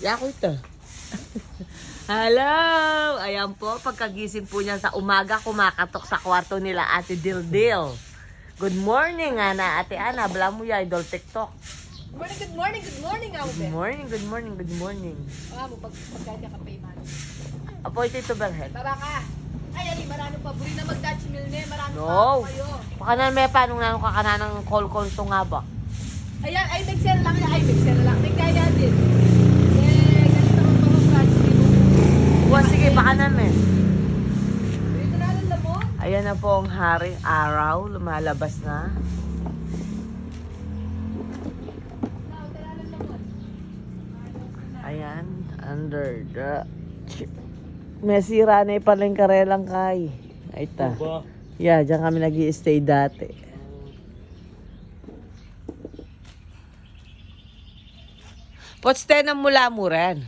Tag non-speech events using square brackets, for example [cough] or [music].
Yako ito. [laughs] Hello! Ayan po, pagkagising po niya sa umaga, kumakatok sa kwarto nila Ate Dildil. Good morning, Ana. Ate Ana, bala mo ya, idol TikTok. Good morning, good morning, good morning, Good Ate. morning, good morning, good morning. Ah, mo pag pagkain ka pay man. Apo ito ito, Berhel. Baba ka. Ay, ali, marano pa. Buri na mag-Dutch meal ne. Marano No. pa kayo. Pakanan may paano nga ka kanan ng call-call to nga ba? Ayan, ay, nag-sell lang yan. Ay, nag-sell lang. Ayan na po ang haring araw, lumalabas na. Ayan, under the... May sira na yung palengkarelang kay. Ay ta. Yeah, dyan kami nag stay dati. Pots tayo ng mula mo rin.